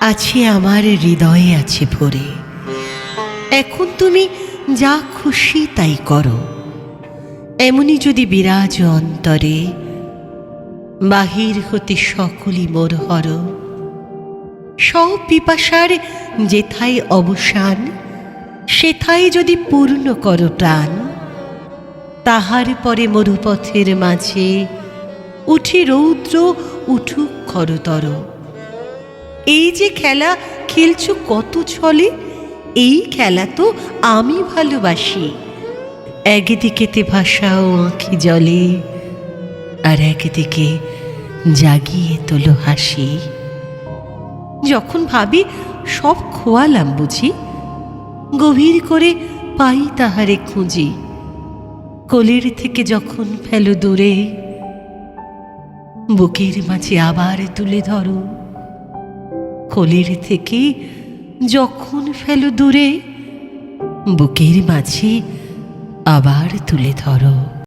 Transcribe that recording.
আছে আমার হৃদয়ে আছে ভরে। এখন তুমি যা খুশি তাই করো। এমনি যদি বিরাজ অন্তরে, বাহির হতে সকলই মোর হর। সব পিপাসার যেথায় অবসান, সেথায় যদি পূর্ণ করো প্রাণ, তাহার পরে মরুপথের মাঝে উঠি রৌদ্র উঠুক খরতর। এই যে খেলা, খেলছো কত ছলে? এই খেলা তো আমি ভালোবাসি। একদিকেতে ভাষাও আঁখি জলে, আর একদিকে জাগিয়ে তোলো হাসি। যখন ভাবি সব খোয়ালাম বুঝি, গভীর করে পাই তাহারে খুঁজি। কোলের থেকে যখন ফেলো দূরে, বুকের মাঝে আবার তুলে ধরো। কোলের থেকে যখন ফেলো দূরে বুকের মাঝে আবার তুলে ধরো।